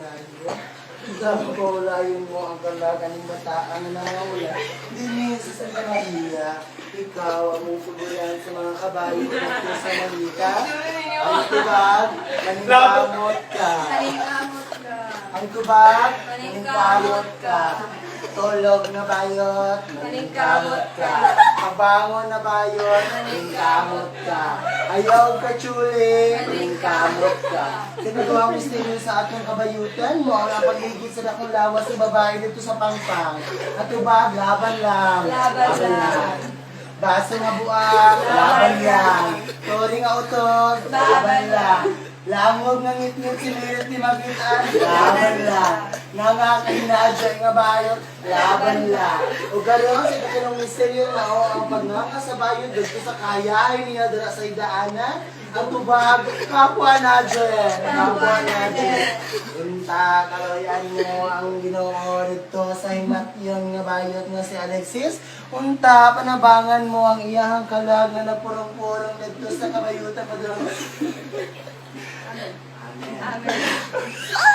layo. Nakapawalayon mo ang kalagan ng bataan na nangawala. Dinis sa Maria, ikaw ang mutuluyan sa mga kabayo at sa Malika. Ang tubag, maningkamot ka. Ang tubag, maningkamot ka. Tulog na bayot, maningkamot ka. Mabangon na bayot, maningkamot ka. Ayaw ka chuli, maningkamot ka. Sinagawa misteryo sa atong kabayutan mo ang pagigit sa dakong lawas sa babae dito sa pangpang. At tubag, laban lang. Laban lang. Baso nga buak, laban lang. Tori nga utog, laban lang. Langog nga ngit-ngit sinirit ni Magitan, laban lang. Nga nga bayot, laban lang. O gano'n sa ikinong misteryo na o ang pagnanga sa bayot dito sa kaya niya dala sa idaanan. Ang tubag, kapwa na dyan, kapwa na dyan. Unta, kaloyan mo ang ginoo dito sa himatyong nga bayot nga si Alexis. Unta, panabangan mo ang iyahang kalag na napurong-purong dito sa kabayutan. Padurong. Amen. Amen.